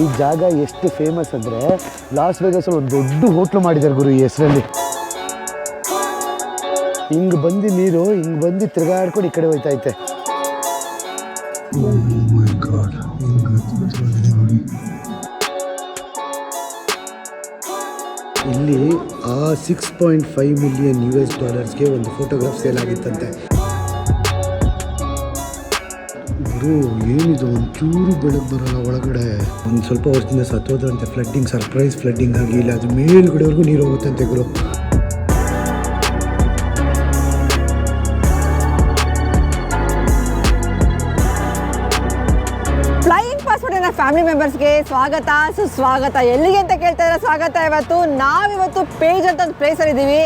ಈ ಜಾಗ ಎಷ್ಟು ಫೇಮಸ್ ಅಂದರೆ ಲಾಸ್ ವೇಗಸಲ್ಲಿ ಒಂದು ದೊಡ್ಡ ಹೋಟ್ಲು ಮಾಡಿದ್ದಾರೆ ಗುರು ಈ ಹೆಸರಲ್ಲಿ. ಹಿಂಗೆ ಬಂದು ನೀರು, ಹಿಂಗೆ ಬಂದು ತಿರುಗಾಡ್ಕೊಂಡು ಈ ಕಡೆ ಹೋಯ್ತಾ ಐತೆ ಇಲ್ಲಿ ಆ six point five million U S ಡಾಲರ್ಸ್ಗೆ ಒಂದು ಫೋಟೋಗ್ರಾಫ್ ಸೇಲ್ ಆಗಿತ್ತಂತೆ. ಗುರು ಏನಿದು? ಒಂಚೂರು ಬೆಳಗ್ಗೆ ಬರೋಲ್ಲ ಒಳಗಡೆ. ಒಂದು ಸ್ವಲ್ಪ ವರ್ಷದಿಂದ ಸತ್ತೋದ್ರಂತೆ ಫ್ಲಡ್ಡಿಂಗ್ ಸರ್ಪ್ರೈಸ್ ಫ್ಲಡ್ಡಿಂಗ್ ಆಗಿ. ಇಲ್ಲ ಅದು ಮೇಲ್ಗಡೆವರೆಗೂ ನೀರು ಗುರು. ಫ್ಲೈಯಿಂಗ್ ಪಾಸ್ಪೋರ್ಟ್ ನನ್ನ ಫ್ಯಾಮಿಲಿ ಮೆಂಬರ್ಸ್ಗೆ ಸ್ವಾಗತ, ಸುಸ್ವಾಗತ. ಎಲ್ಲಿಗೆ ಅಂತ ಕೇಳ್ತಾ ಇದ್ದಾರೆ? ಸ್ವಾಗತ ಇವತ್ತು. ನಾವಿವತ್ತು ಪೇಜ್ ಅಂತ ಒಂದು ಪ್ಲೇಸಲ್ಲಿ ಇದ್ದೀವಿ.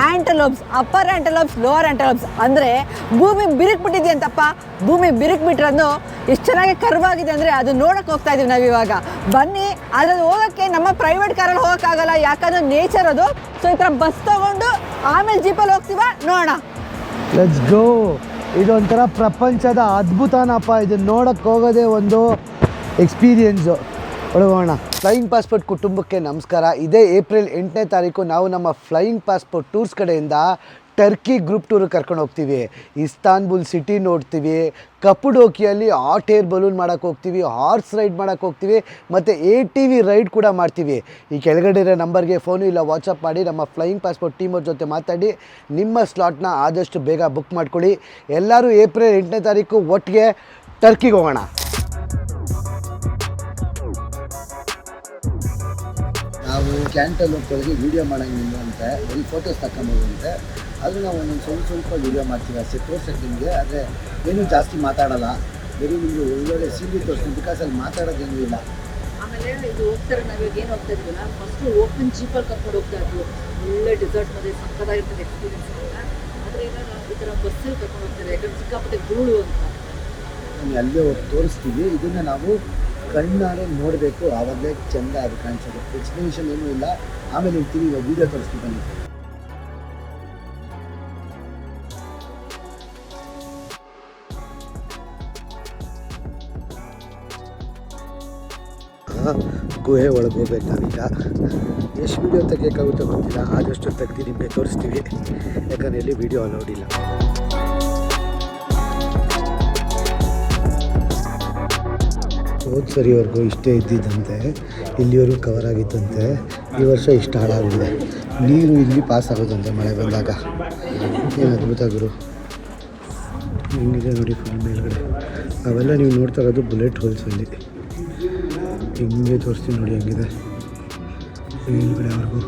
ಆ್ಯಂಟಲೋಬ್ಸ್ ಅಪ್ಪರ್ ಆ್ಯಂಟಲೋಬ್ಸ್ ಲೋವರ್ ಆ್ಯಂಟಲೋಬ್ಸ್ ಅಂದರೆ ಭೂಮಿ ಬಿರುಕು ಬಿಟ್ಟಿದೆಯಂತಪ್ಪ ಭೂಮಿ ಬಿರುಕು ಬಿಟ್ಟಿರೋದು ಎಷ್ಟು ಚೆನ್ನಾಗಿ ಕರ್ವಾಗಿದೆ ಅಂದರೆ ಅದು ನೋಡೋಕೆ ಹೋಗ್ತಾ ಇದೀವಿ ನಾವು ಇವಾಗ. ಬನ್ನಿ, ಅದ್ರಲ್ಲಿ ಹೋಗೋಕ್ಕೆ ನಮ್ಮ ಪ್ರೈವೇಟ್ ಕಾರಲ್ಲಿ ಹೋಗೋಕ್ಕಾಗಲ್ಲ, ಯಾಕಂದ್ರೆ ನೇಚರ್ ಅದು. ಸೊ ಈ ಥರ ಬಸ್ ತೊಗೊಂಡು ಆಮೇಲೆ ಜೀಪಲ್ಲಿ ಹೋಗ್ತೀವ? ನೋಡೋಣ. ಗೋ ಇದೊಂಥರ ಪ್ರಪಂಚದ ಅದ್ಭುತನಪ್ಪ. ಇದನ್ನು ನೋಡಕ್ಕೆ ಹೋಗೋದೇ ಒಂದು ಎಕ್ಸ್ಪೀರಿಯನ್ಸು ಒಳಗೋಣ ಫ್ಲೈಯಿಂಗ್ ಪಾಸ್ಪೋರ್ಟ್ ಕುಟುಂಬಕ್ಕೆ ನಮಸ್ಕಾರ. ಇದೇ ಏಪ್ರಿಲ್ ಎಂಟನೇ ತಾರೀಕು ನಾವು ನಮ್ಮ ಫ್ಲೈಯಿಂಗ್ ಪಾಸ್ಪೋರ್ಟ್ ಟೂರ್ಸ್ ಕಡೆಯಿಂದ ಟರ್ಕಿ ಗ್ರೂಪ್ ಟೂರ್ ಕರ್ಕೊಂಡು ಹೋಗ್ತೀವಿ. ಇಸ್ತಾನ್ಬುಲ್ ಸಿಟಿ ನೋಡ್ತೀವಿ. ಕಪ್ಪುಡೋಕಿಯಲ್ಲಿ ಹಾಟ್ ಏರ್ ಬಲೂನ್ ಮಾಡೋಕ್ಕೆ ಹೋಗ್ತೀವಿ. ಹಾರ್ಸ್ ರೈಡ್ ಮಾಡೋಕ್ಕೆ ಹೋಗ್ತೀವಿ. ಮತ್ತು ಎ ಟಿ ವಿ ರೈಡ್ ಕೂಡ ಮಾಡ್ತೀವಿ. ಈ ಕೆಳಗಡೆ ಇರೋ ನಂಬರ್ಗೆ ಫೋನು ಇಲ್ಲ ವಾಟ್ಸಪ್ ಮಾಡಿ ನಮ್ಮ ಫ್ಲೈಯಿಂಗ್ ಪಾಸ್ಪೋರ್ಟ್ ಟೀಮವ್ರ ಜೊತೆ ಮಾತಾಡಿ, ನಿಮ್ಮ ಸ್ಲಾಟ್ನ ಆದಷ್ಟು ಬೇಗ ಬುಕ್ ಮಾಡ್ಕೊಳ್ಳಿ. ಎಲ್ಲರೂ ಏಪ್ರಿಲ್ ಎಂಟನೇ ತಾರೀಕು ಒಟ್ಟಿಗೆ ಟರ್ಕಿಗೆ ಹೋಗೋಣ. ಕ್ಯಾಂಟಲ್ ಹೋಗ್ಕೊಳ್ಳಿ ವೀಡಿಯೋ ಮಾಡೋಂಗಿಲ್ಲ ಅಂತೆ ಬರೀ ಫೋಟೋಸ್ ತಗೊಂಬೋದಂತೆ ಆದರೂ ನಾವು ಒಂದೊಂದು ಸ್ವಲ್ಪ ಸ್ವಲ್ಪ ವೀಡಿಯೋ ಮಾಡ್ತೀವಿ. ಅಷ್ಟೇ ತೋರ್ಸಕ್ಕೆ ನಿಮಗೆ ಆದರೆ ಏನೂ ಜಾಸ್ತಿ ಮಾತಾಡಲ್ಲ. ಬರೀ ನಿಮಗೆ ಒಳ್ಳೊಳ್ಳೆ ಸೀನ್ರಿ ತೋರಿಸ್ತೀನಿ. ಬಿಕಾಸ್ ಅಲ್ಲಿ ಮಾತಾಡೋದೇನೂ ಇಲ್ಲ. ಆಮೇಲೆ ಇದು ಹೋಗ್ತಾರೆ ನಾವು ಏನು ಹೋಗ್ತಾ ಇದೀವಲ್ಲ ಫಸ್ಟು ಓಪನ್ ಜೀಪಲ್ಲಿ ಕರ್ಕೊಂಡು ಹೋಗ್ತಾ ಇದ್ವು. ಒಳ್ಳೆ ಡಿಸರ್ಟ್ ಮತ್ತೆ ಸಕ್ಕದಾಗಿರ್ತದೆ ಎಕ್ಸ್ಪೀರಿಯನ್ಸ್ ಆದರೆ ಈಗ ಈ ಥರ ಬಸ್ಸಲ್ಲಿ ಕರ್ಕೊಂಡು ಹೋಗ್ತಾರೆ. ಯಾಕಂದ್ರೆ ಸಿಕ್ಕಾಪಟ್ಟೆ ಧೂಳು ಅಂತ. ನಾನು ಅಲ್ಲೇ ಹೋಗಿ ತೋರಿಸ್ತೀವಿ. ಇದನ್ನು ನಾವು ಕಣ್ಣಾರೆ ನೋಡಬೇಕು, ಆವಾಗಲೇ ಚೆಂದ ಅದು ಕಾಣಿಸೋದು. ಎಕ್ಸ್ಪ್ಲನೇಷನ್ ಏನೂ ಇಲ್ಲ. ಆಮೇಲೆ ಇರ್ತೀವಿ ಇವಾಗ ವೀಡಿಯೋ ತೋರಿಸ್ತೀವಿ ಬನ್ನಿ. ಗುಹೆ ಒಳಗೆ ಹೋಗ್ಬೇಕು ನಾವೀಗ. ಎಷ್ಟು ವೀಡಿಯೋ ತೆಗಿಯೋಕ್ಕಾಗುತ್ತೋ ಗೊತ್ತಿಲ್ಲ. ಆದಷ್ಟು ತೆಗ್ದು ನಿಮಗೆ ತೋರಿಸ್ತೀವಿ. ಯಾಕಂದರೆ ಎಲ್ಲಿ ವೀಡಿಯೋ ಅಲೌಡ್ ಹೋದ ಸರಿವರೆಗೂ ಇಷ್ಟೇ ಇದ್ದಿದ್ದಂತೆ, ಇಲ್ಲಿವರೆಗೂ ಕವರ್ ಆಗಿತ್ತಂತೆ. ಈ ವರ್ಷ ಇಷ್ಟು ಹಾಳಾಗಿದೆ. ನೀರು ಇಲ್ಲಿ ಪಾಸ್ ಆಗೋದಂತೆ ಮಳೆ ಬಂದಾಗ. ಏನು ಅದ್ಭುತ ಗುರು. ಹೆಂಗಿದೆ ನೋಡಿ ಫುಲ್ ಮೇಲ್ಗಡೆ. ಅವೆಲ್ಲ ನೀವು ನೋಡ್ತಾ ಇರೋದು ಬುಲೆಟ್ ಹೋಲ್ಸಲ್ಲಿ ಹಿಂಗೆ ತೋರಿಸ್ತೀನಿ ನೋಡಿ ಹೆಂಗಿದೆ. ಮೇಲ್ಗಡೆವರೆಗೂ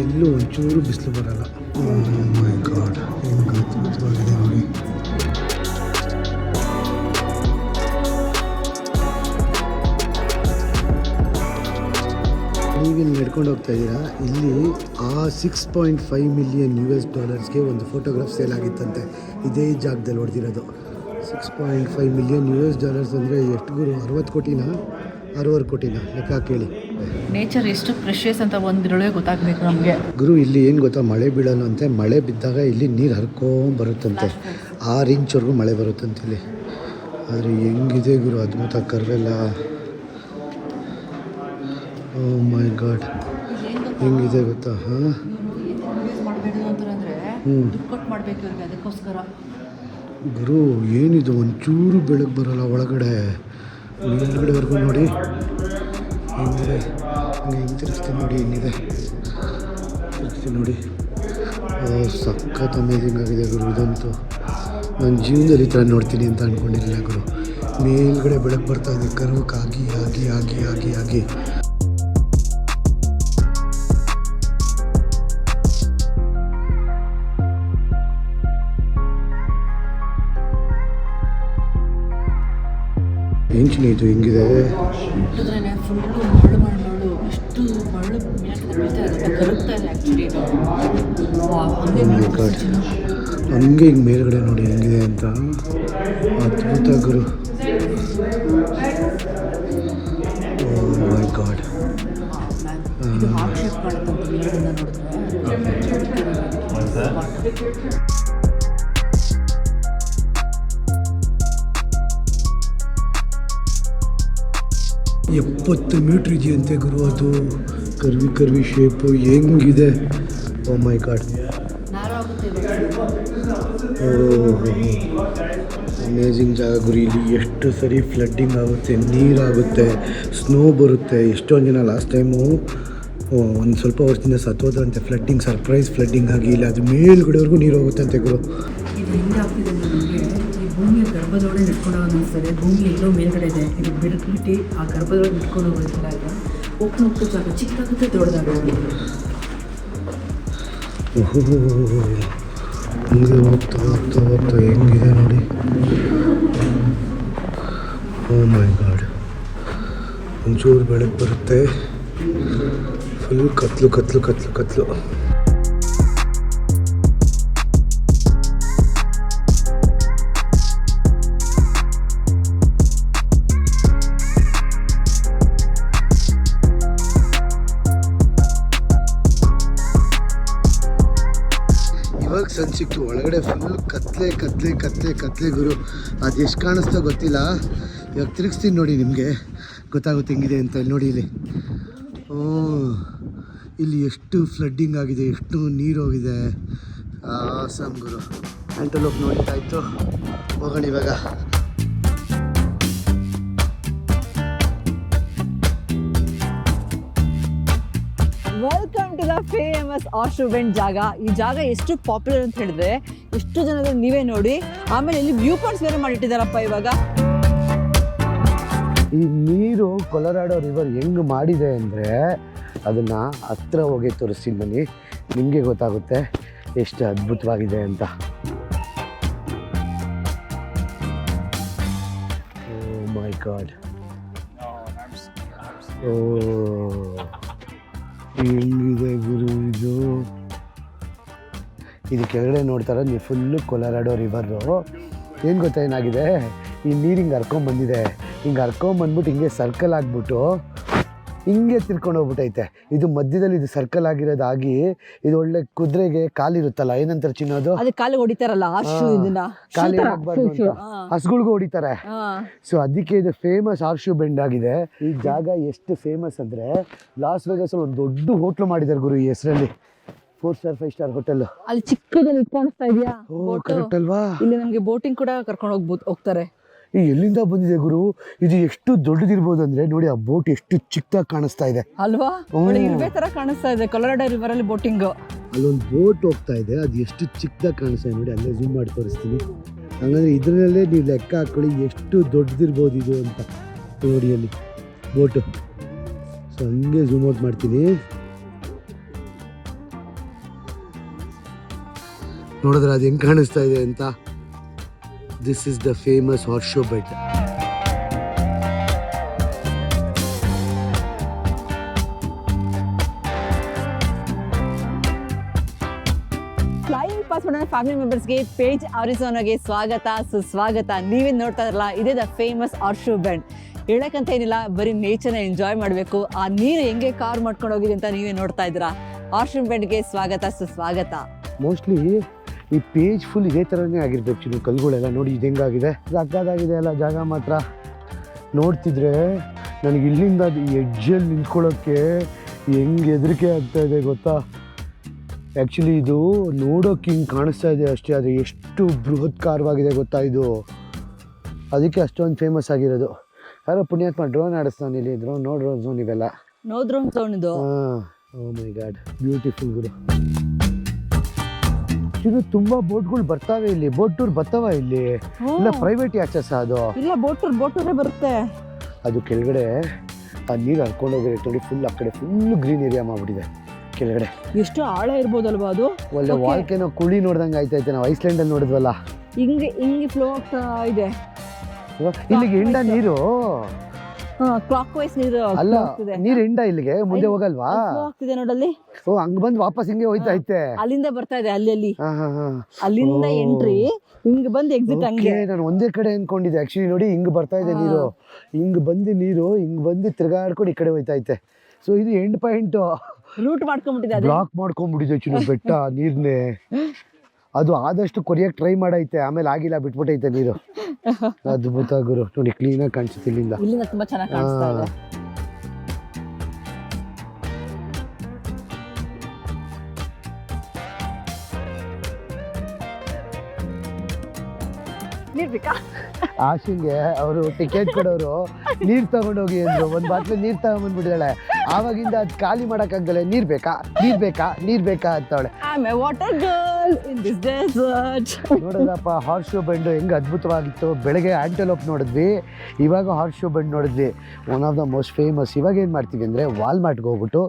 ಎಲ್ಲೂ ಒಂಚೂರು ಬಿಸಿಲು ಬರೋಲ್ಲ. ಮೈ ಗಾಡ್ ನೀವಿಲ್ಲಿ ನಡ್ಕೊಂಡು ಹೋಗ್ತಾ ಇದ್ದೀರಾ ಇಲ್ಲಿ ಆ six point five million U S ಡಾಲರ್ಸ್ಗೆ ಒಂದು ಫೋಟೋಗ್ರಾಫ್ ಸೇಲ್ ಆಗಿತ್ತಂತೆ. ಇದೇ ಜಾಗದಲ್ಲಿ ಹೊಡೆದಿರೋದು six point five million U S dollars ಅಂದರೆ ಎಷ್ಟು ಗುರು? ಅರವತ್ತು ಕೋಟಿನ? ಅರವತ್ತು ಕೋಟಿನ? ಲೆಕ್ಕ ಕೇಳಿ. ನೇಚರ್ ಎಷ್ಟು ಪ್ರೆಷಿಯಸ್ ಅಂತ ಒಂದಿರೊಳಗೆ ಗೊತ್ತಾಗಬೇಕು ನಮಗೆ. ಗುರು ಇಲ್ಲಿ ಏನು ಗೊತ್ತಾ? ಮಳೆ ಬೀಳಲ್ಲಂತೆ ಮಳೆ ಬಿದ್ದಾಗ ಇಲ್ಲಿ ನೀರು ಹರ್ಕೊಂಡು ಬರುತ್ತಂತೆ. ಆರು ಇಂಚ್ವರೆಗೂ ಮಳೆ ಬರುತ್ತಂತೆ ಇಲ್ಲಿ. ಆದರೆ ಹೆಂಗಿದೆ ಗುರು? ಅದ್ಭುತ ಕರ್ವೆಲ್ಲ. ಓ ಮೈ ಗಾಡ್ ಹೆಂಗಿದೆ ಗೊತ್ತಾ? ಹಾಂ? ಗುರು ಏನಿದು? ಒಂಚೂರು ಬೆಳಗ್ಗೆ ಬರಲ್ಲ ಒಳಗಡೆ. ಒಳಗಡೆವರೆಗೂ ನೋಡಿ. ಹೆಂಗಿದೆ ಹಂಗೆ ಹೆಂಗೆ ನೋಡಿ ಹೆಂಗಿದೆ. ತಿರ್ಸ್ತೀನಿ ನೋಡಿ. ಓ ಸಖತ್ ಅಮೇಝಿಂಗ್ ಆಗಿದೆ ಗುರು ಇದಂತೂ. ನನ್ನ ಜೀವನದಲ್ಲಿ ಈ ಥರ ನೋಡ್ತೀನಿ ಅಂತ ಅಂದ್ಕೊಂಡಿರಲಿಲ್ಲ ಗುರು. ಮೇಲ್ಗಡೆ ಬೆಳಗ್ಗೆ ಬರ್ತಾ ಇದೆ. ಕರ್ವಕ್ಕೆ ಆಗಿ ಆಗಿ ಆಗಿ ಆಗಿ ಆಗಿ ಹೆಂಚಿನ ಇದು ಹೆಂಗಿದೆ ಫುಲ್ಲು ಮರಳು ಮರಳು ಮರಳು ಹಂಗೆ Oh. ಹಂಗೆ ಮೇಲ್ಗಡೆ ನೋಡಿ ಹೆಂಗಿದೆ ಅಂತ. ಅದ್ಭುತ ಗುರು. Oh my god heart shape ಎಪ್ಪತ್ತು ಮೀಟ್ರ್ ಇದೆಯಂತೆ ಗುರು, ಅದು ಕರ್ವಿ ಕರ್ವಿ ಶೇಪು ಹೆಂಗಿದೆ? ಓ ಮೈ ಗಾಡ್ ಅಮೇಝಿಂಗ್ ಜಾಗ ಗುರಿ, ಇಲ್ಲಿ ಎಷ್ಟು ಸರಿ ಫ್ಲಡ್ಡಿಂಗ್ ಆಗುತ್ತೆ ನೀರಾಗುತ್ತೆ ಸ್ನೋ ಬರುತ್ತೆ. ಎಷ್ಟೊಂದು ಜನ ಲಾಸ್ಟ್ ಟೈಮು ಒಂದು ಸ್ವಲ್ಪ ವರ್ಷದಿಂದ ಸತ್ತೋದ್ರಂತೆ. ಫ್ಲಡ್ಡಿಂಗ್ ಸರ್ಪ್ರೈಸ್ ಫ್ಲಡ್ಡಿಂಗ್ ಆಗಿ, ಇಲ್ಲ ಅದು ಮೇಲ್ಗಡೆವರೆಗೂ ನೀರು ಹೋಗುತ್ತಂತೆ ಗುರು. ಭೂಮಿಯ ಗರ್ಭದೊಳಗೆ ನಿಟ್ಕೊಂಡು ಅನಿಸ್ತದೆ ಭೂಮಿ ಎಲ್ಲೋ ಮೇಲ್ಗಡೆ ಇದೆ. ಇದು ಬಿಡುಕ್ಬಿಟ್ಟು ಆ ಗರ್ಭದೊಳಗೆ ನಿಟ್ಕೊಂಡು ಹೋಗೋದಿಲ್ಲ ಈಗ. ಹೋಗ್ತಾ ಹೋಗ್ತಾ ಜಾಗ ಚಿಕ್ಕದಾಗುತ್ತೆ, ದೊಡ್ಡದಾಗುತ್ತೆ. ಹಿಂಗೆ ಹೋಗ್ತಾ ಹೋಗ್ತಾ ಹೋಗ್ತಾ ಹೆಂಗಿದೆ ನೋಡಿ. ಓ ಮೈ ಗಾಡ್ ಒಂಚೂರು ಬೆಳಕು ಬರುತ್ತೆ. ಫುಲ್ ಕತ್ಲು ಕತ್ಲು ಕತ್ಲು ಕತ್ಲು. ಸನ್ ಸಿಕ್ತು. ಒಳಗಡೆ ಫುಲ್ ಕತ್ಲೆ ಕತ್ಲೆ ಕತ್ಲೆ ಕತ್ಲೆ ಗುರು. ಅದು ಎಷ್ಟು ಕಾಣಿಸ್ತೋ ಗೊತ್ತಿಲ್ಲ. ಇವಾಗ ತಿರುಗಿಸ್ತೀನಿ ನೋಡಿ ನಿಮಗೆ. ಗೊತ್ತಾಗುತ್ತೆ ಹೆಂಗಿದೆ ಅಂತ ನೋಡಿ ಇಲ್ಲಿ. ಓ, ಇಲ್ಲಿ ಎಷ್ಟು ಫ್ಲಡ್ಡಿಂಗ್ ಆಗಿದೆ, ಎಷ್ಟು ನೀರು ಹೋಗಿದೆ. ಆಸಾಮ್ ಗುರು. ಆ್ಯಂಟಲೋಪ್ ನೋಡಿದ್ದಾಯಿತು. ಹೋಗೋಣ ಇವಾಗ. ಫೇಮಸ್ ಆಶುಬೆಂಡ್ ಜಾಗ. ಈ ಜಾಗ ಎಷ್ಟು ಪಾಪ್ಯುಲರ್ ಅಂತ ಹೇಳಿದ್ರೆ ಎಷ್ಟು ಜನದ ನೀವೇ ನೋಡಿ. ಆಮೇಲೆ ಇಲ್ಲಿ ವ್ಯೂ ಪಾಯಿಂಟ್ಸ್ ಬೇರೆ ಮಾಡಿಟ್ಟಿದ್ದಾರಪ್ಪ ಇವಾಗ. ಈ ನೀರು ಕೊಲರಾಡೋ ರಿವರ್ ಹೆಂಗ್ ಮಾಡಿದೆ ಅಂದರೆ ಅದನ್ನ ಹತ್ರ ಹೋಗಿ ತೋರಿಸ್ತೀನಿ ಬನ್ನಿ. ನಿಮಗೆ ಗೊತ್ತಾಗುತ್ತೆ ಎಷ್ಟು ಅದ್ಭುತವಾಗಿದೆ ಅಂತ. ಓ ಮೈ ಗಾಡ್ ಓ ಹೆಂಗಿದೆ ಗುರು ಇದು? ಇದು ಕೆಳಗಡೆ ನೋಡ್ತಾರ, ನೀವು ಫುಲ್ಲು ಕೊಲರಾಡೋ ರಿವರು ಏನು ಗೊತ್ತಾ ಏನಾಗಿದೆ? ಈ ನೀರು ಹಿಂಗೆ ಹರ್ಕೊಂಬಂದಿದೆ ಹಿಂಗೆ ಹರ್ಕೊಂಬಂದ್ಬಿಟ್ಟು ಹಿಂಗೆ ಸರ್ಕಲ್ ಆಗಿಬಿಟ್ಟು ಹಿಂಗೆ ತಿರ್ಕೊಂಡು ಹೋಗ್ಬಿಟ್ಟೈತೆ. ಇದು ಮಧ್ಯದಲ್ಲಿ ಇದು ಸರ್ಕಲ್ ಆಗಿರೋದಾಗಿ ಇದು ಒಳ್ಳೆ ಕುದುರೆಗೆ ಕಾಲಿರುತ್ತಲ್ಲ ಏನಂತಾರೆ ಚಿನ್ನೋದು ಅದು? ಕಾಲಿಗೆ ಹೊಡಿತಾರಲ್ಲ ಆಶು ಹಾ. ಇದನ್ನ. ಕಾಲು. ಅಂತ. ಹಸುಗಳ್ಗೂ ಹೊಡಿತಾರೆ. ಸೊ ಅದಕ್ಕೆ ಇದು ಫೇಮಸ್ ಆರ್ಶು ಬೆಂಡ್ ಆಗಿದೆ. ಈ ಜಾಗ ಎಷ್ಟು ಫೇಮಸ್ ಅಂದ್ರೆ ಲಾಸ್ ವೇಗಸ್ ಒಂದು ದೊಡ್ಡ ಹೋಟ್ಲು ಮಾಡಿದ್ದಾರೆ ಗುರು ಈ ಹೆಸರಲ್ಲಿ. Four star five star hotel ಅಲ್ಲಿ ಚಿಕ್ಕದಲ್ಲಿ ಕಾಣಿಸ್ತಾ ಇದೆಯಾ? ಓ ಕರೆಕ್ಟ್ ಅಲ್ವಾ? ಇಲ್ಲಿ ನಮಗೆ ಬೋಟಿಂಗ್ ಕೂಡ ಕರ್ಕೊಂಡು ಹೋಗ್ಬೋದು ಹೋಗ್ತಾರೆ. ಎಲ್ಲಿಂದ ಬಂದಿದೆ ಗುರು? ಇದು ಎಷ್ಟು ದೊಡ್ಡದಿರ್ಬೋದು ಅಂದ್ರೆ ನೋಡಿ ಆ ಬೋಟ್ ಎಷ್ಟು ಚಿಕ್ಕದಾಗಿ ಕಾಣಿಸ್ತಾ ಇದೆ. ಅಲ್ವಾ? ಇರ್ಬೇ ತರ ಕಾಣಿಸ್ತಾ ಇದೆ ಕೊಲರಾಡೋ ರಿವರ್ ಅಲ್ಲಿ ಬೋಟಿಂಗ್. ಅಲ್ಲೊಂದು ಬೋಟ್ ಹೋಗ್ತಾ ಇದೆ ಅದು ಎಷ್ಟು ಚಿಕ್ಕದಾಗಿ ಕಾಣಿಸ್ತಾ ಇದೆ ನೋಡಿ ಅಲ್ಲೇ ಝೂಮ್ ಮಾಡಿ ತೋರಿಸ್ತೀನಿ. ಹಂಗಂದ್ರೆ ಇದರಲ್ಲೇ ನೀವು ಲೆಕ್ಕ ಹಾಕೊಳ್ಳಿ ಎಷ್ಟು ದೊಡ್ಡದಿರ್ಬೋದು ಇದು ಅಂತ ನೋಡಿ ಅಲ್ಲಿ ಬೋಟು. ಸೊ ಹಂಗೆ ಝೂಮ್ ಔಟ್ ಮಾಡ್ತೀನಿ. ನೋಡಿದ್ರೆ ಅದು ಹೆಂಗೆ ಕಾಣಿಸ್ತಾ ಇದೆ ಅಂತ. This is the famous Horseshoe Bend flying passport family ಮೆಂಬರ್ಸ್ಗೆ page ಆರಿಸೋನಾಗೆ ಸ್ವಾಗತ ಸುಸ್ವಾಗತ. ನೀವೇನು ನೋಡ್ತಾ ಇರಲ್ಲ ಇದೇ ದ ಫೇಮಸ್ ಆರ್ಶು ಬೆಂಡ್ ಹೇಳಕ್ಕಂತ ಏನಿಲ್ಲ ಬರೀ ನೇಚರ್ನ ಎಂಜಾಯ್ ಮಾಡಬೇಕು. ಆ ನೀರು ಹೆಂಗೆ ಕಾರ್ ಮಾಡ್ಕೊಂಡು ಹೋಗಿದೆ ಅಂತ ನೀವೇ ನೋಡ್ತಾ ಇದ್ದೀರಾ? ಆರ್ಶು ಬ್ಯಾಂಡ್ಗೆ ಸ್ವಾಗತ ಸುಸ್ವಾಗತ. ಮೋಸ್ಟ್ಲಿ ಈ ಪೇಜ್ ಫುಲ್ ಇದೇ ಥರನೇ ಆಗಿರ್ಬೇಕು ಚಿನ್ನು ಕಲ್ಗಳೆಲ್ಲ ನೋಡಿ ಇದು ಹೆಂಗಾಗಿದೆ? ಅಗ್ಗದಾಗಿದೆ ಅಲ್ಲ ಜಾಗ ಮಾತ್ರ. ನೋಡ್ತಿದ್ರೆ ನನಗೆ ಇಲ್ಲಿಂದ ಅದು ಎಡ್ಜಲ್ಲಿ ನಿಂತ್ಕೊಳ್ಳೋಕ್ಕೆ ಹೆಂಗೆ ಹೆದರಿಕೆ ಆಗ್ತಾ ಇದೆ ಗೊತ್ತಾ? ಆ್ಯಕ್ಚುಲಿ ಇದು ನೋಡೋಕೆ ಹಿಂಗೆ ಕಾಣಿಸ್ತಾ ಇದೆ ಅಷ್ಟೇ ಅದು ಎಷ್ಟು ಬೃಹತ್ಕಾರವಾಗಿದೆ ಗೊತ್ತಾ ಇದು. ಅದಕ್ಕೆ ಅಷ್ಟೊಂದು ಫೇಮಸ್ ಆಗಿರೋದು. ಯಾರು ಪುಣ್ಯಾತ್ಮ ಡ್ರೋನ್ ಆಡಿಸ್ತಾನೆ ಇಲ್ಲಿ ಡ್ರೋನ್ ನೋಡ್ರೋ ನೀವೆಲ್ಲ. ಡ್ರೋನ್ ತಗೊಂಡಿದ್ದು ಹಾಂ ಓ ಮೈ ಗಾಡ್ ಬ್ಯೂಟಿಫುಲ್ ಗುರು. ಇದು ತುಂಬಾ ಬೋಟ್ಗಳು ಬರ್ತಾವೆ ಇಲ್ಲಿ. ಬೋಟ್ ಟೂರ್ ಬರ್ತಾವ ಇಲ್ಲಿ? ಇಲ್ಲ ಪ್ರೈವೇಟ್ ಯಾಚಸ್ ಅದು? ಇಲ್ಲ ಬೋಟರ್ ಬೋಟರೇ ಬರುತ್ತೆ. ಅದು ಕೆಳಗಡೆ ಆ ನೀರು ಹರ್ಕೊಂಡು ಹೋಗಿರೋ ನೋಡಿ ಫುಲ್ ಆ ಕಡೆ ಫುಲ್ ಗ್ರೀನ್ ಏರಿಯಾ ಮಾಡ್ಬಿಟ್ಟಿದೆ ಕೆಳಗಡೆ. ಎಷ್ಟು ಆಳ ಇರ್ಬೋದಲ್ವಾ ಅದು? ಒಳ್ಳೆ ವಾಲ್ಕೇನ ವಾಲ್ಕೆನೋ ಕುಳಿ ನೋಡ್ದಂಗೆ ಆಯ್ತೈತೆ ನಾವು ಐಸ್ಲ್ಯಾಂಡಲ್ಲಿ ನೋಡಿದ್ವಲ್ಲ. ಹಿಂಗೆ ಹಿಂಗೆ ಫ್ಲೋ ಆಗ್ತಾ ಇದೆ. ಇಲ್ಲಿಗೆ ಇಂಡ ನೀರು? ಕ್ಲಾಕ್ ವೈಸ್ ನೀರು ಅಲ್ಲ ನೀರು ಎಂಡ ಇಲ್ಲಿಗೆ? ಮುಂದೆ ಹೋಗಲ್ವಾ? ಹೋಗ್ತಿದೆ ನೋಡಲ್ಲಿ. ಓ ಹಂಗ್ ಬಂದು ವಾಪಸ್ ಹಿಂಗೆ ಹೋಯ್ತೈತೆ ಅಲ್ಲಿಂದ ಬರ್ತಾ ಇದೆ ಅಲ್ಲಿ ಅಲ್ಲಿ. ಅಲ್ಲಿಂದ ಎಂಟ್ರಿ ಹಿಂಗ್ ಬಂದು ಎಕ್ಸಿಟ್ ಹಂಗೆ. ನಾನು ಒಂದೇ ಕಡೆ ಅನ್ಕೊಂಡಿದ್ದೆ. ಆಕ್ಚುಲಿ ನೋಡಿ ಹಿಂಗ್ ಬರ್ತಾ ಇದೆ ನೀರು. ಹಿಂಗ್ ಬಂದು ನೀರು ಹಿಂಗ್ ಬಂದು ತಿರ್ಗಾಡ್ಕೊಂಡು ಈ ಕಡೆ ಹೋಯ್ತಾ ಐತೆ ಸೊ ಇದು ಎಂಡ್ ಪಾಯಿಂಟ್ ರೂಟ್ ಮಾಡ್ಕೊಂಡ್ಬಿಟ್ಟಿದೆ ಬ್ಲಾಕ್ ಮಾಡ್ಕೊಂಡ್ಬಿಟ್ಟಿದೆ ಚಿನ್ನು ಬೆಟ್ಟ ನೀರ್ನೇ. ಅದು ಆದಷ್ಟು ಕೊರಿಯಕ್ಕೆ ಟ್ರೈ ಮಾಡೈತೆ ಆಮೇಲೆ ಆಗಿಲ್ಲ ಬಿಟ್ಬಿಟ್ಟೈತೆ ನೀರು. ಅದ್ಭುತ ಗುರು. ನೋಡಿ ಕ್ಲೀನಾಗಿ ಕಾಣಿಸುತ್ತೆ ಇಲ್ಲಿಂದ. ತುಂಬಾ ಚೆನ್ನಾಗಿ ಕಾಣಿಸ್ತಾ ಇದೆ. ಆಶಿಂಗೆ ಅವರು ಟಿಕೆಟ್ ಕೊಡೋರು ನೀರ್ ತಗೊಂಡೋಗಿ ಅಂದ್ರು. ಒಂದ್ ಬಾಟ್ಲಿ ನೀರ್ ತಗೊಂಡ್ಬಂದ್ಬಿಟ್ಟಿದಾಳೆ ಆವಾಗಿಂದ ಅದ್ ಖಾಲಿ ಮಾಡಕ್ಕಾಗ್ದಳೆ ನೀರ್ ಬೇಕಾ? ನೀರ್ ಬೇಕಾ? ನೀರ್ ಬೇಕಾ ಅಂತವಳೆ. ದಿಸ್ ಡೆಸರ್ಟ್ ನೋಡಿದ್ರಪ್ಪ ಹಾರ್ಸ್ ಶೋ ಬಂಡು ಹೆಂಗೆ ಅದ್ಭುತವಾಗಿತ್ತು. ಬೆಳಗ್ಗೆ ಆಂಟೆಲೋಪ್ ನೋಡಿದ್ವಿ. ಇವಾಗ ಹಾರ್ಸ್ ಶೋ ಬೆಂಡ್ ನೋಡಿದ್ವಿ. One of the most famous ಇವಾಗ ಏನು ಮಾಡ್ತೀವಿ ಅಂದರೆ ವಾಲ್ಮಾರ್ಟ್ಗೆ ಹೋಗ್ಬಿಟ್ಟು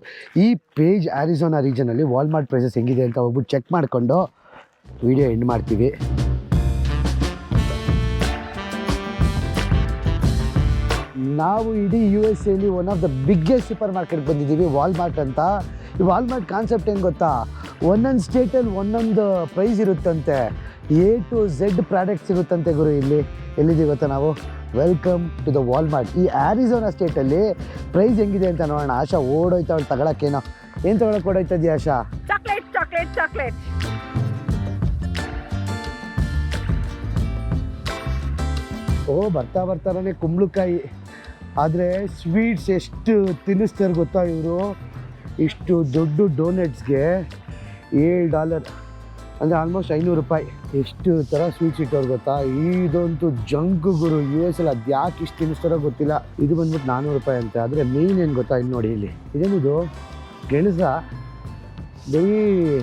ಈ ಪೇಜ್ ಆರಿಜೋನಾ ರೀಜನಲ್ಲಿ ವಾಲ್ಮಾರ್ಟ್ ಪ್ರೈಸಸ್ ಹೆಂಗಿದೆ ಅಂತ ಹೋಗ್ಬಿಟ್ಟು ಚೆಕ್ ಮಾಡಿಕೊಂಡು ವಿಡಿಯೋ ಎಂಡ್ ಮಾಡ್ತೀವಿ. ನಾವು ಇಡೀ ಯು ಎಸ್ ಎಲ್ಲಿ one of the biggest supermarket ಬಂದಿದ್ದೀವಿ ವಾಲ್ಮಾರ್ಟ್ ಅಂತ. ಈ ವಾಲ್ಮಾರ್ಟ್ ಕಾನ್ಸೆಪ್ಟ್ ಏನು ಗೊತ್ತಾ? ಒಂದೊಂದು ಸ್ಟೇಟಲ್ಲಿ ಒಂದೊಂದು ಪ್ರೈಸ್ ಇರುತ್ತಂತೆ. ಎ ಟು ಝೆಡ್ ಪ್ರಾಡಕ್ಟ್ಸ್ ಇರುತ್ತಂತೆ ಗುರು ಇಲ್ಲಿ. ಎಲ್ಲಿದ್ದೀವಿ ಗೊತ್ತಾ ನಾವು? ವೆಲ್ಕಮ್ ಟು ದ ವಾಲ್ಮಾರ್ಟ್ ಈ ಆರಿಜೋನಾ ಸ್ಟೇಟಲ್ಲಿ ಪ್ರೈಸ್ ಹೆಂಗಿದೆ ಅಂತ ನೋಡೋಣ. ಆಶಾ ಓಡೋಯ್ತಾ ಅವಳು ತಗೊಳಕ್ಕೇನೋ ಏನು. ತಗೊಳಕ್ಕೆ ಓಡೋಯ್ತಾ ಇದೆಯಾ ಆಶಾ? ಚಾಕ್ಲೇಟ್ ಚಾಕ್ಲೇಟ್ ಚಾಕ್ಲೇಟ್ ಓ ಬರ್ತಾ ಬರ್ತಾರೆ ಕುಂಬಳಕಾಯಿ. ಆದರೆ ಸ್ವೀಟ್ಸ್ ಎಷ್ಟು ತಿನ್ನಿಸ್ತಾರೆ ಗೊತ್ತಾ ಇವರು? ಇಷ್ಟು ದೊಡ್ಡ ಡೋನೆಟ್ಸ್ಗೆ ಏಳು ಡಾಲರ್. ಅಂದರೆ ಆಲ್ಮೋಸ್ಟ್ ಐನೂರು ರೂಪಾಯಿ. ಎಷ್ಟು ಥರ ಸ್ವೀಟ್ಸ್ ಇಟ್ಟವ್ರು ಗೊತ್ತಾ? ಇದಂತೂ ಜಂಕ್ ಗುರು. ಯು ಎಸ್ ಅಲ್ಲಿ ಅದು ಯಾಕೆ ಇಷ್ಟು ತಿನ್ನಿಸ್ತಾರೋ ಗೊತ್ತಿಲ್ಲ. ಇದು ಬಂದ್ಬಿಟ್ಟು ನಾನ್ನೂರು ರೂಪಾಯಿ ಅಂತೆ. ಆದರೆ ಮೇಯ್ನ್ ಏನು ಗೊತ್ತಾ ಇಲ್ಲಿ ನೋಡಿ ಇಲ್ಲಿ. ಇದೇನಿದು? ಗೆಣಸ. ಬರೀ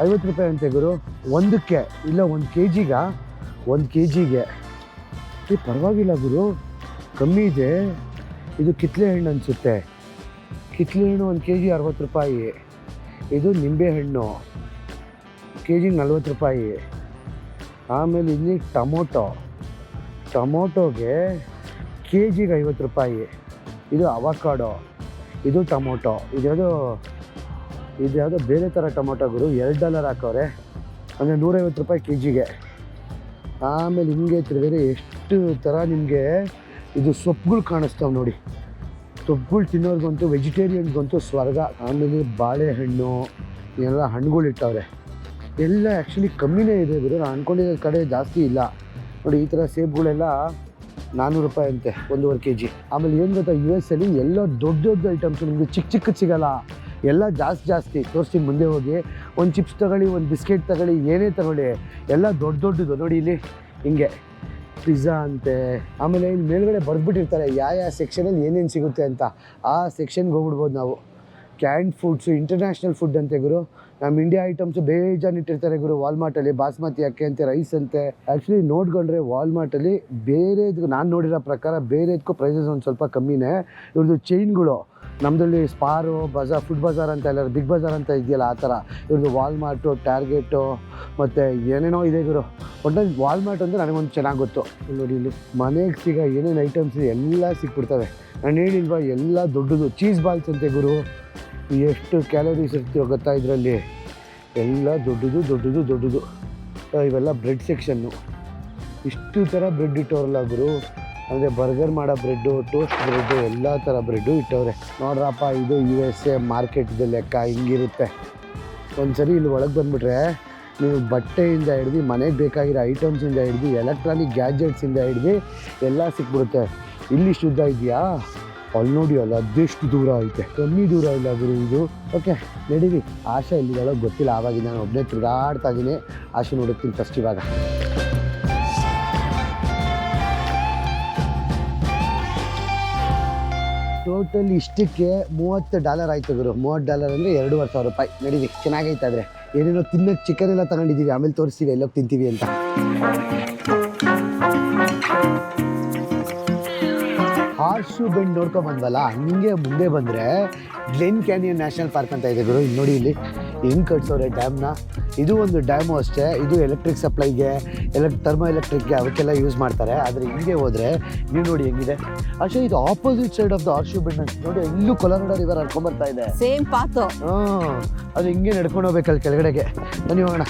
ಐವತ್ತು ರೂಪಾಯಿ ಅಂತೆ ಗುರು. ಒಂದಕ್ಕೆ, ಇಲ್ಲ ಒಂದು ಕೆ ಜಿಗ ಒಂದು ಕೆ ಜಿಗೆ ಏ, ಪರವಾಗಿಲ್ಲ ಗುರು. ಕಮ್ಮಿ ಇದೆ. ಇದು ಕಿತ್ಲೆ ಹಣ್ಣು ಅನಿಸುತ್ತೆ. ಕಿತ್ಲೆ ಹಣ್ಣು ಒಂದು ಕೆ ಜಿ ಅರವತ್ತು ರೂಪಾಯಿ. ಇದು ನಿಂಬೆ ಹಣ್ಣು. ಕೆ ಜಿಗೆ ನಲ್ವತ್ತು ರೂಪಾಯಿ. ಆಮೇಲೆ ಇಲ್ಲಿ ಟೊಮೊಟೊ. ಟೊಮೊಟೊಗೆ ಕೆ ಜಿಗೆ ಐವತ್ತು ರೂಪಾಯಿ. ಇದು ಅವಕಾಡೋ. ಇದು ಟೊಮೊಟೊ. ಇದ್ಯಾವುದೋ ಇದು ಯಾವುದೋ ಬೇರೆ ಥರ ಟೊಮೊಟೊಗಳು ಎರಡು ಡಾಲರ್ ಹಾಕೋರೆ. ಅಂದರೆ ನೂರೈವತ್ತು ರೂಪಾಯಿ ಕೆ ಜಿಗೆ ಆಮೇಲೆ ಹಿಂಗೆ ತಿರುಗಿದ್ರೆ ಎಷ್ಟು ಥರ ನಿಮಗೆ ಇದು ಸೊಪ್ಪುಗಳು ಕಾಣಿಸ್ತಾವೆ ನೋಡಿ. ಸೊಪ್ಪುಗಳು ತಿನ್ನೋರ್ಗಂತೂ ವೆಜಿಟೇರಿಯನ್ಗಂತೂ ಸ್ವರ್ಗ, ಆಮೇಲೆ ಬಾಳೆಹಣ್ಣು, ಎಲ್ಲ ಹಣ್ಣುಗಳು ಇಟ್ಟವ್ರೆ ಎಲ್ಲ ಆ್ಯಕ್ಚುಲಿ ಕಮ್ಮಿನೇ ಇದೆ ಬಿಡು. ನಾನು ಅಂದ್ಕೊಂಡಿದ್ದ ಕಡೆ ಜಾಸ್ತಿ ಇಲ್ಲ. ನೋಡಿ, ಈ ಥರ ಸೇಬುಗಳೆಲ್ಲ ನಾನ್ನೂರು ರೂಪಾಯಿ ಅಂತೆ, ಒಂದೂವರೆ ಕೆ ಜಿ ಆಮೇಲೆ ಏನು ಗೊತ್ತಾ ಯು ಎಸ್ ಅಲ್ಲಿ ಎಲ್ಲ ದೊಡ್ಡ ದೊಡ್ಡ ಐಟಮ್ಸ್ ನಿಮಗೆ ಚಿಕ್ಕ ಚಿಕ್ಕದು ಸಿಗಲ್ಲ. ಎಲ್ಲ ಜಾಸ್ತಿ ಜಾಸ್ತಿ. ತೋರಿಸಿ ಮುಂದೆ ಹೋಗಿ. ಒಂದು ಚಿಪ್ಸ್ ತಗೊಳ್ಳಿ, ಒಂದು ಬಿಸ್ಕೆಟ್ ತಗೊಳ್ಳಿ, ಏನೇ ತಗೊಳ್ಳಿ. ಎಲ್ಲ ದೊಡ್ಡ ದೊಡ್ಡದು. ನೋಡಿ, ಇಲ್ಲಿ ಹಿಂಗೆ. ಪಿಜ್ಜಾ ಅಂತೆ. ಆಮೇಲೆ ಇಲ್ಲಿ ಮೇಲ್ಗಡೆ ಬರೆದ್ಬಿಟ್ಟಿರ್ತಾರೆ. ಯಾವ ಯಾವ ಸೆಕ್ಷನಲ್ಲಿ ಏನೇನು ಸಿಗುತ್ತೆ ಅಂತ. ಆ ಸೆಕ್ಷನ್ಗೆ ಹೋಗ್ಬಿಡ್ಬೋದು ನಾವು. ಕ್ಯಾಂಡ್ ಫುಡ್ಸು ಇಂಟರ್ನ್ಯಾಷನಲ್ ಫುಡ್ ಅಂತೆ ಗುರು. ನಮ್ಮ ಇಂಡಿಯಾ ಐಟಮ್ಸ್ ಬೇಜಾನ್ ಇಟ್ಟಿರ್ತಾರೆ ಗುರು. ವಾಲ್ಮಾರ್ಟಲ್ಲಿ ಬಾಸ್ಮತಿ ಅಕ್ಕಿ ಅಂತೆ ರೈಸ್ ಅಂತೆ. ಆ್ಯಕ್ಚುಲಿ ನೋಡ್ಕೊಂಡ್ರೆ ವಾಲ್ಮಾರ್ಟಲ್ಲಿ ಬೇರೆದು ನಾನು ನೋಡಿರೋ ಪ್ರಕಾರ ಬೇರೆದಕ್ಕೂ ಪ್ರೈಸಸ್ ಒಂದು ಸ್ವಲ್ಪ ಕಮ್ಮಿನೇ. ಇವ್ರದ್ದು ಚೈನ್ಗಳು ನಮ್ಮದಲ್ಲಿ ಸ್ಪಾರು ಬಜಾರ್ ಫುಡ್ ಬಜಾರ್ ಅಂತ ಎಲ್ಲ ಬಿಗ್ ಬಜಾರ್ ಅಂತ ಇದೆಯಲ್ಲ ಆ ಥರ. ಇವ್ರದ್ದು ವಾಲ್ಮಾರ್ಟು ಟಾರ್ಗೆಟು ಮತ್ತು ಏನೇನೋ ಇದೆ ಗುರು. ಒಟ್ಟು ವಾಲ್ಮಾರ್ಟ್ ಅಂದರೆ ನನಗೊಂದು ಚೆನ್ನಾಗಿ ಗೊತ್ತು. ನೋಡಿ ಇಲ್ಲಿ ಮನೆಗೆ ಸಿಗ ಏನೇನು ಐಟಮ್ಸ್ ಎಲ್ಲ ಸಿಕ್ಬಿಡ್ತವೆ. ನಾನು ಹೇಳಿಲ್ವಾ ಎಲ್ಲ ದೊಡ್ಡದು. ಚೀಸ್ ಬಾಲ್ಸ್ ಅಂತೆ ಗುರು. ಎಷ್ಟು ಕ್ಯಾಲೋರೀಸ್ ಇರ್ತೀವೋ ಗೊತ್ತಾ ಇದರಲ್ಲಿ? ಎಲ್ಲ ದೊಡ್ಡದು ದೊಡ್ಡದು ದೊಡ್ಡದು. ಇವೆಲ್ಲ ಬ್ರೆಡ್ ಸೆಕ್ಷನ್ನು ಇಷ್ಟು ಥರ ಬ್ರೆಡ್ ಇಟ್ಟವ್ರಲ್ಲ ಗುರು. ಅಂದರೆ ಬರ್ಗರ್ ಮಾಡೋ ಬ್ರೆಡ್ಡು ಟೋಸ್ಟ್ ಬ್ರೆಡ್ಡು ಎಲ್ಲ ಥರ ಬ್ರೆಡ್ಡು ಇಟ್ಟವ್ರೆ. ನೋಡ್ರಪ್ಪ, ಇದು ಯು ಎಸ್ ಎ ಮಾರ್ಕೆಟ್ದು ಲೆಕ್ಕ, ಹಿಂಗಿರುತ್ತೆ. ಒಂದು ಸರಿ ಇಲ್ಲಿ ಒಳಗೆ ಬಂದುಬಿಟ್ರೆ, ನೀವು ಬಟ್ಟೆಯಿಂದ ಹಿಡ್ದು ಮನೆಗೆ ಬೇಕಾಗಿರೋ ಐಟಮ್ಸಿಂದ ಹಿಡ್ದು ಎಲೆಕ್ಟ್ರಾನಿಕ್ ಗ್ಯಾಜೆಟ್ಸಿಂದ ಹಿಡ್ದು, ಎಲ್ಲ ಸಿಕ್ಬಿಡುತ್ತೆ. ಇಲ್ಲಿ ಶುದ್ಧ ಇದೆಯಾ? ಅಲ್ಲಿ ನೋಡಿ ಅಲ್ಲ, ಅದೆಷ್ಟು ದೂರ ಐತೆ? ಕಮ್ಮಿ ದೂರ ಇಲ್ಲ ಗುರು ಇದು. ಓಕೆ ನಡೀರಿ. ಆಶಾ ಎಲ್ಲಿದ್ದಾಳೋ ಗೊತ್ತಿಲ್ಲ ಆವಾಗ ನಾನು ಒಬ್ಬನೇ ತಿರುಗಾಡ್ತಾ ಇದ್ದೀನಿ. ಆಶೆ ನೋಡುತ್ತೀನಿ ಫಸ್ಟ್ ಇವಾಗ. ಟೋಟಲ್ ಇಷ್ಟಕ್ಕೆ ಮೂವತ್ತು ಡಾಲರ್ ಆಯಿತು ಗುರು. ಮೂವತ್ತು ಡಾಲರ್ ಅಂದರೆ ಎರಡೂವರೆ ಸಾವಿರ ರೂಪಾಯಿ. ನಡೀರಿ, ಚೆನ್ನಾಗೈತೆ ಆದರೆ. ಏನೇನೋ ತಿನ್ನೋಕ್ಕೆ ಚಿಕನ್ ಎಲ್ಲ ತಗೊಂಡಿದ್ದೀವಿ, ಆಮೇಲೆ ತೋರಿಸ್ತೀವಿ, ಎಲ್ಲೋಗಿ ತಿಂತೀವಿ ಅಂತ. ಹಾರ್ಸ್ ಶೂ ಬೆಂಡ್ ನೋಡ್ಕೊಂಡ್ ಬಂದ್ವಲ್ಲ ಹಂಗೆ ಮುಂದೆ ಬಂದರೆ ಗ್ಲೆನ್ ಕ್ಯಾನಿಯನ್ ನ್ಯಾಷನಲ್ ಪಾರ್ಕ್ ಅಂತ ಇದೆ ಗುರು ಇಲ್ಲಿ ನೋಡಿ ಇಲ್ಲಿ. ಹೆಂಗೆ ಕಟ್ಸೋರೆ ಡ್ಯಾಮ್ನ. ಇದು ಒಂದು ಡ್ಯಾಮು ಅಷ್ಟೇ. ಇದು ಎಲೆಕ್ಟ್ರಿಕ್ ಸಪ್ಲೈಗೆ ಎಲೆಕ್ ಥರ್ಮೋ ಎಲೆಕ್ಟ್ರಿಕ್ಗೆ ಅವಕ್ಕೆಲ್ಲ ಯೂಸ್ ಮಾಡ್ತಾರೆ. ಆದರೆ ಹಿಂಗೆ ಹೋದರೆ ನೀವು ನೋಡಿ ಹೆಂಗಿದೆ. ಅಷ್ಟೇ ಇದು opposite side of the horseshoe bend ಅಂತ. ನೋಡಿ ಇಲ್ಲೂ ಕೊಲನಾಡ ರಿವರ್ ಹರ್ಕೊಂಬರ್ತಾ ಇದೆ. Same path. ಹಾಂ ಅದು ಹಿಂಗೆ ನಡ್ಕೊಂಡು ಹೋಗ್ಬೇಕಲ್ಲಿ ಕೆಳಗಡೆಗೆ. ಬನ್ನಿ ಹೋಗೋಣ.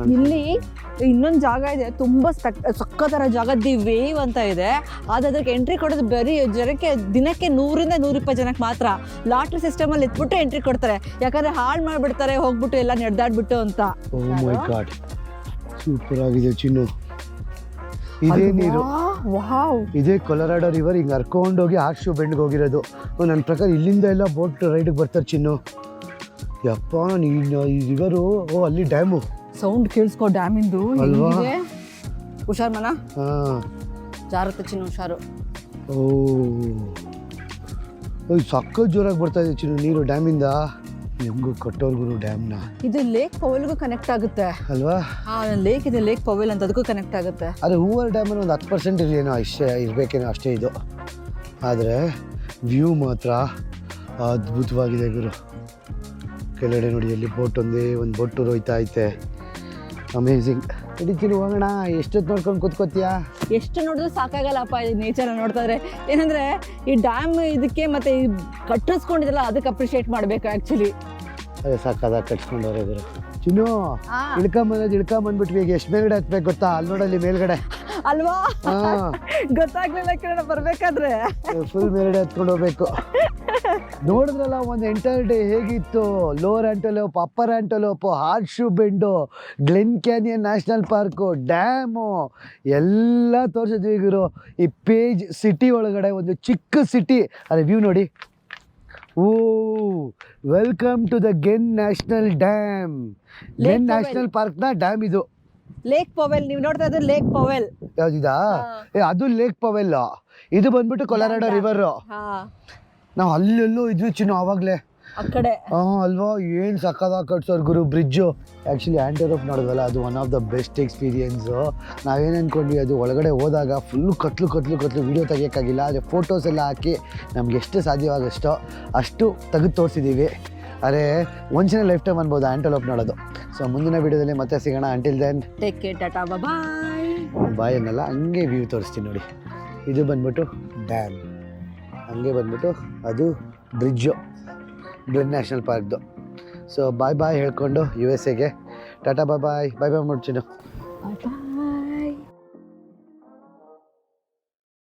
ಇಲ್ಲಿ ಇನ್ನೊಂದು ಜಾಗ ಇದೆ ತುಂಬಾ ಸ್ಪೆಕ್ ಸಕ್ಕತ್ತರ ಜಾಗ ದಿ ವೇವ್ ಅಂತ ಇದೆ. ಆದ್ರೆ ಅದಕ್ಕೆ ಎಂಟ್ರಿ ಕೊಡೋದು ಬರೀ ಜನಕ್ಕೆ ದಿನಕ್ಕೆ ನೂರಿಂದ ನೂರಿಪ್ಪತ್ತು ಜನಕ್ಕೆ ಮಾತ್ರ. ಲಾಟ್ರಿ ಸಿಸ್ಟಮ್ ಅಲ್ಲಿ ಇದ್ಬಿಟ್ಟು ಎಂಟ್ರಿ ಕೊಡ್ತಾರೆ. ಯಾಕಂದ್ರೆ ಹಾಳು ಮಾಡ್ಬಿಡ್ತಾರೆ ಹೋಗ್ಬಿಟ್ಟು ಎಲ್ಲ ನಡೆದಾಡ್ಬಿಟ್ಟು ಅಂತ. ಓ ಮೈ ಗಾಡ್. ಸೂಪರ್ ಆಗಿದೆ ಚಿನ್ನು. ಇದೇ ನೀರು. ವಾವ್. ಇದೇ ಕೊಲರಾಡೋ ರಿವರ್ ಹಿಂಗೆ ಹರ್ಕೊಂಡೋಗಿ ಹಾರ್ಶು ಬೆಂಡ್ಗೆ ಹೋಗಿರೋದು. ನನ್ನ ಪ್ರಕಾರ ಇಲ್ಲಿಂದ ಎಲ್ಲ ಬೋಟ್ ರೈಡಿಗೆ ಬರ್ತಾರೆ ಚಿನ್ನು. ಯಪ್ಪ ನೀನು ಈ ರಿವರು ಓ ಅಲ್ಲಿ ಡ್ಯಾಮು ಸೌಂಡ್ ಕೇಳಿಸ್ಕೋ ಡ್ಯಾಮಿಂದು ಅಲ್ವಾ? ಹುಷಾರ್ ಮನ? ಹಾಂ. ಜಾರತ್ತೆ ಚಿನ್ನ ಹುಷಾರು. ಓ. ಓಯ್ ಸಕ್ಕ ಜೋರಾಗಿ ಬರ್ತಾ ಇದೆ ಚಿನ್ನು ನೀರು ಡ್ಯಾಮಿಂದ ಹೆಂಗು ಕಟ್ಟೋರ್ಗುರು ಡ್ಯಾಮ್ನ ಇದು ಲೇಕ್ ಪವೆಲ್ಗೂ ಕನೆಕ್ಟ್ ಆಗುತ್ತೆ. ಅಲ್ವಾ? ಹಾ ಲೇಕ್ ಇದೆ ಲೇಕ್ ಪವೆಲ್ ಅಂತ ಅದಕ್ಕೂ ಕನೆಕ್ಟ್ ಆಗುತ್ತೆ. ಆದರೆ ಹೂವರ್ ಡ್ಯಾಮಲ್ಲಿ ಒಂದು ಹತ್ತು ಪರ್ಸೆಂಟ್ ಇರಲೇನೋ ಅಷ್ಟೇ ಇರಬೇಕೇನೋ ಅಷ್ಟೇ ಇದು. ಆದರೆ ವ್ಯೂ ಮಾತ್ರ ಅದ್ಭುತವಾಗಿದೆ ಗುರು. ಕೆಳಗಡೆ ನೋಡಿ ಅಲ್ಲಿ ಬೋಟ್ ಒಂದೇ ಒಂದು ಬೋಟ್ ಟೂರ್ ಹೋಯ್ತಾ ಐತೆ. ಅಮೇಝಿಂಗ್ ಹಿಡಿತೀನಿ ಹೋಗೋಣ ಎಷ್ಟೊತ್ತು ನೋಡ್ಕೊಂಡು ಕೂತ್ಕೋತೀಯಾ? ಎಷ್ಟು ನೋಡಿದ್ರು ಸಾಕಾಗಲ್ಲಪ್ಪ ಈ ನೇಚರ್ ನೋಡ್ತಾರೆ ಏನಂದರೆ ಏನಂದ್ರೆ ಈ ಡ್ಯಾಮ್ ಇದಕ್ಕೆ ಮತ್ತೆ ಈ ಕಟ್ಟಿಸ್ಕೊಂಡಿದ್ರಲ್ಲ ಅದಕ್ಕೆ ಅಪ್ರಿಷಿಯೇಟ್ ಮಾಡಬೇಕು ಆ್ಯಕ್ಚುಲಿ ಅದೇ ಸಾಕಾದಾಗ ಕಟ್ಸ್ಕೊಂಡವ್ರೆ ಇದ್ರು ಚಿನ್ನು ಆ. ಇಳ್ಕೊಂಬಂದ್ ಇಳ್ಕೊಂಬಂದ್ಬಿಟ್ವಿ ಈಗ ಎಷ್ಟು ಮೇಲ್ಗಡೆ ಹತ್ಬೇಕು ಗೊತ್ತಾ? ಅಲ್ಲಿ ನೋಡಲ್ಲಿ ಮೇಲ್ಗಡೆ. ಅಲ್ವಾ? ಹಾಂ. ಗೊತ್ತಾಗ್ಲಿಲ್ಲ ಕಿರಣ ಬರ್ಬೇಕಾದ್ರೆ. ಫುಲ್ ಮೇಲ್ಗಡೆ ಹತ್ಕೊಂಡು ಹೋಗ್ಬೇಕು. ನೋಡಿದ್ರಲ್ಲ ಒಂದು ಎಂಟರ್ ಡೇ ಹೇಗಿತ್ತು? Lower Antelope Upper Antelope Horseshoe Bend Glen Canyon National Park dam ಎಲ್ಲ ತೋರಿಸಿದ್ವಿ ಗುರು. ಈ ಪೇಜ್ ಸಿಟಿ ಒಳಗಡೆ ಒಂದು ಚಿಕ್ಕ ಸಿಟಿ ಅದೇ ವ್ಯೂ ನೋಡಿ. ಓ welcome to the Glen National dam Glen. National ಪಾರ್ಕ್ನ dam ಇದು. ಲೇಕ್ ಪವೆಲ್ ನೀವು ನೋಡ್ತಾ ಇದ್ರೆ ಲೇಕ್ ಪವೆಲ್ ಯಾವ್ದಿದಾ? ಅದು ಲೇಕ್ ಪವೆಲ್ ಇದು ಬಂದ್ಬಿಟ್ಟು ಕೊಲಾರಾಡೋ ರಿವರ್ ನಾವು ಅಲ್ಲೆಲ್ಲೋ ಇದ್ವಿ ಚಿನ್ನು ಆವಾಗಲೇ ಆ ಕಡೆ. ಹಾಂ ಅಲ್ವಾ? ಏನು ಸಕ್ಕದಾಗ ಕಟ್ಸೋರು ಗುರು ಬ್ರಿಡ್ಜು ಆ್ಯಕ್ಚುಲಿ ಆ್ಯಂಟೋರೋಪ್ ನೋಡಿದ್ವಲ್ಲ ಅದು one of the best experience ನಾವೇನು ಅಂದ್ಕೊಂಡ್ವಿ ಅದು ಒಳಗಡೆ ಹೋದಾಗ ಫುಲ್ಲು ಕತ್ಲು ಕತ್ಲು ಕತ್ಲು ವೀಡಿಯೋ ತೆಗಿಯೋಕ್ಕಾಗಿಲ್ಲ. ಆದರೆ ಫೋಟೋಸ್ ಎಲ್ಲ ಹಾಕಿ ನಮ್ಗೆ ಎಷ್ಟು ಸಾಧ್ಯವಾಗಷ್ಟೋ ಅಷ್ಟು ತೆಗೆದು ತೋರಿಸಿದ್ದೀವಿ ಅರೆ ಒಂಚಿನ ಲೈಫ್ ಟೈಮ್ ಅನ್ಬೋದು ಆ್ಯಂಟೋಲೋಪ್ ನೋಡೋದು ಸೊ ಮುಂದಿನ ವಿಡಿಯೋದಲ್ಲಿ ಮತ್ತೆ ಸಿಗೋಣ. Until then take care tata bye bye ಅನ್ನಲ್ಲ ಹಂಗೆ ವ್ಯೂ ತೋರಿಸ್ತೀನಿ ನೋಡಿ. ಇದು ಬಂದ್ಬಿಟ್ಟು ಡ್ಯಾಮ್ ಹಂಗೆ ಬಂದ್ಬಿಟ್ಟು ಅದು ಬ್ರಿಡ್ಜು ಗ್ಲೆನ್ ನ್ಯಾಷನಲ್ ಪಾರ್ಕ್ದು. ಸೊ ಬಾಯ್ ಬಾಯ್ ಹೇಳ್ಕೊಂಡು ಯು ಎಸ್ ಎಗೆ ಟಾಟಾ ಬಾಯ್ ಬಾಯ್ ಬಾಯ್ ಬಾಯ್ ಮಾಡ್ತೀನಿ ಬಾಯ್